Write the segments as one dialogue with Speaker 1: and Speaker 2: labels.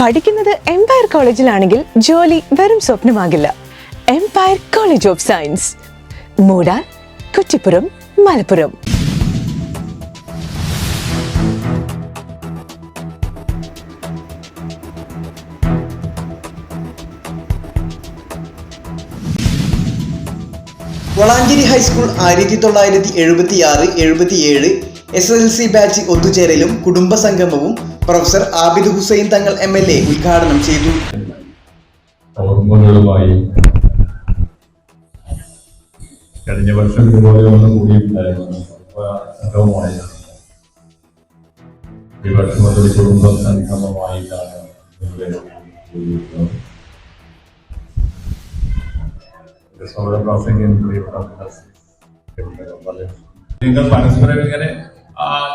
Speaker 1: പഠിക്കുന്നത് എംപയർ കോളേജിലാണെങ്കിൽ ജോലി വെറും സ്വപ്നമാകില്ല. Empire college of science Moodal Kuttippuram Malappuram.
Speaker 2: Valanchery high school ആയിരത്തി തൊള്ളായിരത്തി എഴുപത്തി ആറ് എഴുപത്തി ഏഴ് എസ് എൽ സി ബാച്ച് ഒത്തുചേരലും കുടുംബ സംഗമവും professor Abid Hussain Thangal M L A ഉദ്ഘാടനം ചെയ്തു
Speaker 3: ഓർമ്മകളുമായി കഴിഞ്ഞ വർഷം ഇതുപോലെ ഒന്ന് കൂടിയിട്ടുണ്ടായിരുന്നു സംഗമമായി ഈ വർഷം അതൊരു കുടുംബ സംഗമമായിട്ടാണ് നിങ്ങൾ പരസ്പരം ഇങ്ങനെ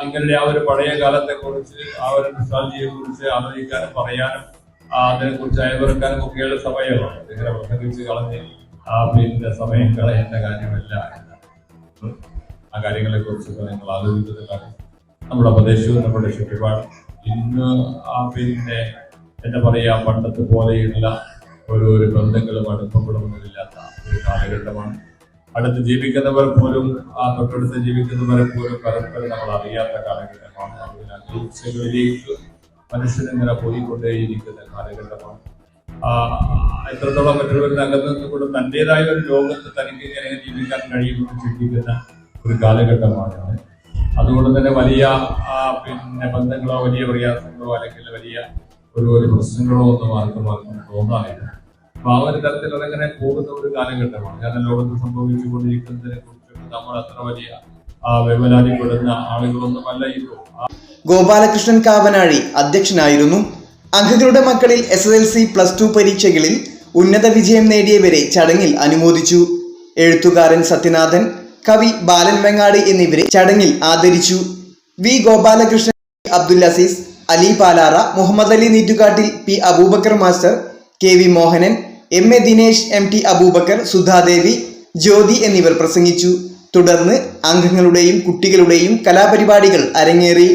Speaker 3: നിങ്ങളുടെ ആ ഒരു പഴയ കാലത്തെ കുറിച്ച് ആ ഒരു നൊസ്റ്റാൾജിയെ കുറിച്ച് ആലോചിക്കാനും പറയാനും അതിനെ കുറിച്ച് അയവിറക്കാനും ഒക്കെയുള്ള സമയമാണ്. ഇങ്ങനെ പ്രസംഗിച്ച് കളഞ്ഞ് ആ പിന്നെ സമയം കളയേണ്ട കാര്യമല്ല എന്ന്. ആ കാര്യങ്ങളെ കുറിച്ചൊക്കെ നിങ്ങൾ ആലോചിക്കുന്നതാണ് നമ്മുടെ പ്രദേശവും നമ്മുടെ ചുറ്റുപാട്. ഇന്ന് ആ പിന്നെ എന്താ പറയാ പണ്ടത്തെ പോലെയുള്ള ഒരു ഒരു ബന്ധങ്ങളും അടുപ്പപ്പെടുന്നതില്ലാത്ത ഒരു കാലഘട്ടമാണ്. അടുത്ത് ജീവിക്കുന്നവർ പോലും ആ തൊട്ടടുത്ത് ജീവിക്കുന്നവരെ പോലും പരസ്പരം നമ്മൾ അറിയാത്ത കാലഘട്ടമാണ്. അതിനാൽ ഉച്ചകളിലേക്ക് മനുഷ്യനിങ്ങനെ പോയിക്കൊണ്ടേയിരിക്കുന്ന കാലഘട്ടമാണ്. എത്രത്തോളം മറ്റുള്ളവരുടെ അകത്ത് നിന്നുകൊണ്ട് തന്റേതായ ഒരു ലോകത്ത് തനിക്ക് ഇങ്ങനെ ജീവിക്കാൻ കഴിയുമെന്ന് ചിന്തിക്കുന്ന ഒരു കാലഘട്ടമാണ്. അതുകൊണ്ട് തന്നെ വലിയ പിന്നെ ബന്ധങ്ങളോ വലിയ പ്രയാസങ്ങളോ അല്ലെങ്കിൽ വലിയ ഒരു ഒരു പ്രശ്നങ്ങളോ ഒന്നും ആർക്കും ആർക്കും തോന്നാറില്ല. അപ്പൊ ആ ഒരു തരത്തിൽ അതങ്ങനെ പോകുന്ന ഒരു കാലഘട്ടമാണ്. കാരണം ലോകത്ത് സംഭവിച്ചുകൊണ്ടിരിക്കുന്നതിനെ കുറിച്ച് നമ്മൾ അത്ര വലിയ വ്യവലാതിപ്പെടുന്ന ആളുകളൊന്നുമല്ല ഇപ്പോൾ. ആ
Speaker 2: ഗോപാലകൃഷ്ണൻ കാവനാഴി അധ്യക്ഷനായിരുന്നു. അംഗങ്ങളുടെ മക്കളിൽ S S L C plus two പരീക്ഷകളിൽ ഉന്നത വിജയം നേടിയവരെ ചടങ്ങിൽ അനുമോദിച്ചു. എഴുത്തുകാരൻ സത്യനാഥൻ കവി ബാലൻ വെങ്ങാട് എന്നിവരെ ചടങ്ങിൽ ആദരിച്ചു. V Gopalakrishnan Abdul Aziz Ali Palara Muhammad Ali Neettukattil P Aboobacker master K V Mohanan M A Dinesh M T Aboobacker Sudhadevi Jyothi എന്നിവർ പ്രസംഗിച്ചു. തുടർന്ന് അംഗങ്ങളുടെയും കുട്ടികളുടെയും കലാപരിപാടികൾ അരങ്ങേറി.